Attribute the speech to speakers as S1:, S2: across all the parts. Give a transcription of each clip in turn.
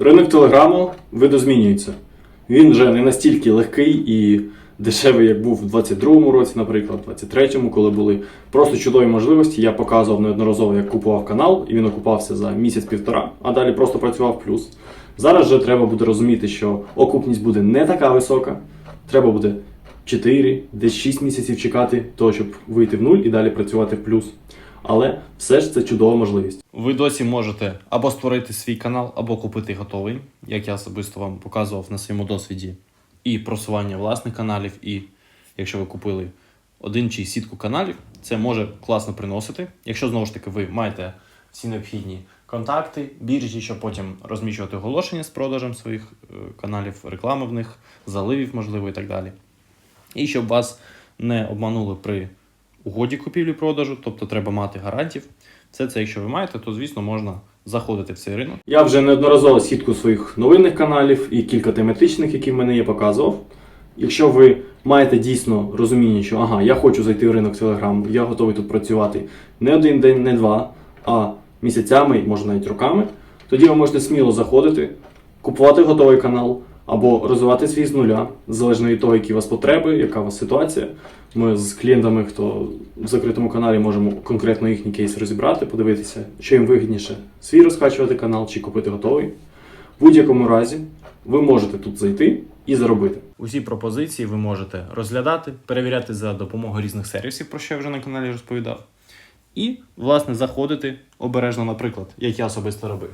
S1: Ринок Телеграму видозмінюється. Він вже не настільки легкий і дешевий, як був у 22-му році, наприклад, 23-му, коли були просто чудові можливості. Я показував неодноразово, як купував канал, і він окупався за місяць-півтора, а далі просто працював плюс. Зараз вже треба буде розуміти, що окупність буде не така висока. Треба буде 4, десь 6 місяців чекати того, щоб вийти в нуль і далі працювати в плюс. Але все ж це чудова можливість. Ви досі можете або створити свій канал, або купити готовий, як я особисто вам показував на своєму досвіді, і просування власних каналів, і якщо ви купили один чи сітку каналів, це може класно приносити. Якщо знову ж таки ви маєте всі необхідні контакти, біржі, щоб потім розміщувати оголошення з продажем своїх е, каналів, реклами в них, заливів, можливо, і так далі. І щоб вас не обманули при угоді купівлі-продажу, тобто треба мати гарантів. Все це, якщо ви маєте, то звісно можна заходити в цей ринок. Я вже неодноразово сітку своїх новинних каналів і кілька тематичних, які в мене є, показував. Якщо ви маєте дійсно розуміння, що ага, я хочу зайти в ринок Telegram, я готовий тут працювати не один день, не два, а місяцями, може навіть роками, тоді ви можете сміло заходити, купувати готовий канал або розвивати свій з нуля, залежно від того, які у вас потреби, яка у вас ситуація. Ми з клієнтами, хто в закритому каналі, можемо конкретно їхній кейс розібрати, подивитися, що їм вигідніше свій розкачувати канал чи купити готовий. В будь-якому разі ви можете тут зайти і заробити. Усі пропозиції ви можете розглядати, перевіряти за допомогою різних сервісів, про що я вже на каналі розповідав. І, власне, заходити обережно, наприклад, як я особисто робив.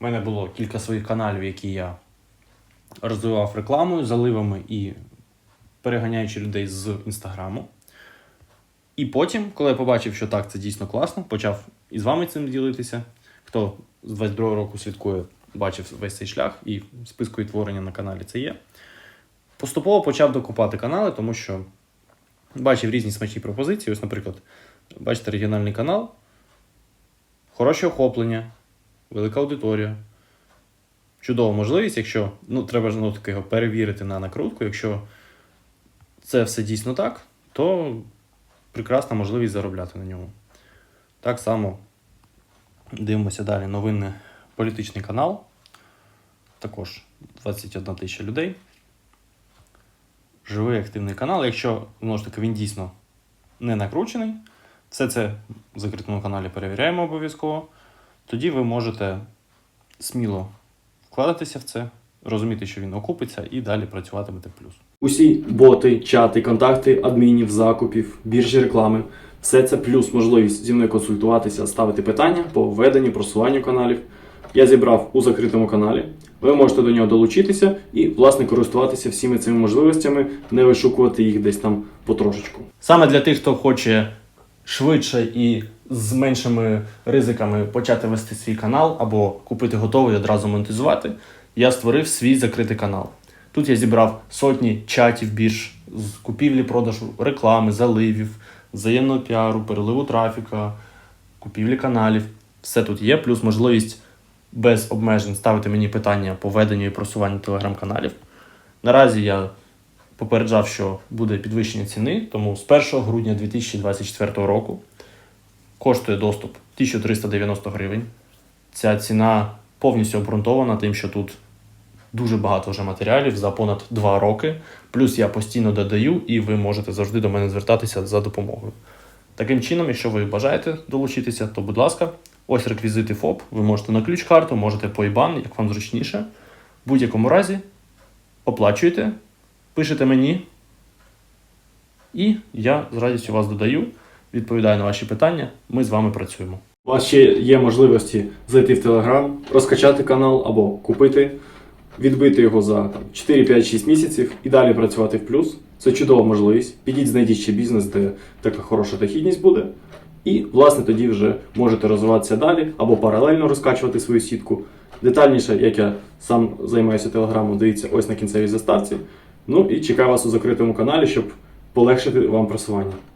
S1: У мене було кілька своїх каналів, які я розвивав рекламою, заливами і переганяючи людей з інстаграму. І потім, коли я побачив, що так, це дійсно класно, почав і з вами цим ділитися. Хто з 22 року слідкує, бачив весь цей шлях, і в списку відтворення на каналі це є. Поступово почав докупати канали, тому що бачив різні смачні пропозиції. Ось, наприклад, бачите, регіональний канал, хороше охоплення, велика аудиторія. Чудова можливість, якщо ну, треба ну, таки його перевірити на накрутку. Якщо це все дійсно так, то прекрасна можливість заробляти на ньому. Так само дивимося далі. Новинний політичний канал. Також 21 тисяча людей. Живий активний канал. Якщо знову ж таки він дійсно не накручений, все це в закритому каналі перевіряємо обов'язково. Тоді ви можете сміло вкладатися в це, розуміти, що він окупиться, і далі працюватимете в плюс. Усі боти, чати, контакти адмінів, закупів, біржі реклами. Все це плюс можливість зі мною консультуватися, ставити питання по введенню, просуванню каналів. Я зібрав у закритому каналі. Ви можете до нього долучитися і, власне, користуватися всіми цими можливостями, не вишукувати їх десь там потрошечку. Саме для тих, хто хоче швидше і з меншими ризиками почати вести свій канал або купити готовий і одразу монетизувати, я створив свій закритий канал. Тут я зібрав сотні чатів бірж з купівлі, продажу, реклами, заливів, взаємного піару, переливу трафіка, купівлі каналів. Все тут є, плюс можливість без обмежень ставити мені питання по веденню і просуванню телеграм-каналів. Наразі я попереджав, що буде підвищення ціни, тому з 1 грудня 2024 року коштує доступ 1390 гривень. Ця ціна повністю обґрунтована тим, що тут дуже багато вже матеріалів за понад 2 роки. Плюс я постійно додаю, і ви можете завжди до мене звертатися за допомогою. Таким чином, якщо ви бажаєте долучитися, то будь ласка, ось реквізити ФОП. Ви можете на ключ-карту, можете по IBAN, як вам зручніше. В будь-якому разі оплачуєте, пишете мені, і я з радістю вас додаю, відповідаю на ваші питання. Ми з вами працюємо. У вас ще є можливості зайти в Telegram, розкачати канал або купити, відбити його за 4, 5, 6 місяців і далі працювати в плюс. Це чудова можливість. Підіть, знайдіть ще бізнес, де така хороша дохідність буде. І, власне, тоді вже можете розвиватися далі або паралельно розкачувати свою сітку. Детальніше, як я сам займаюся телеграмом, дивіться ось на кінцевій заставці. Ну і чекаю вас у закритому каналі, щоб полегшити вам просування.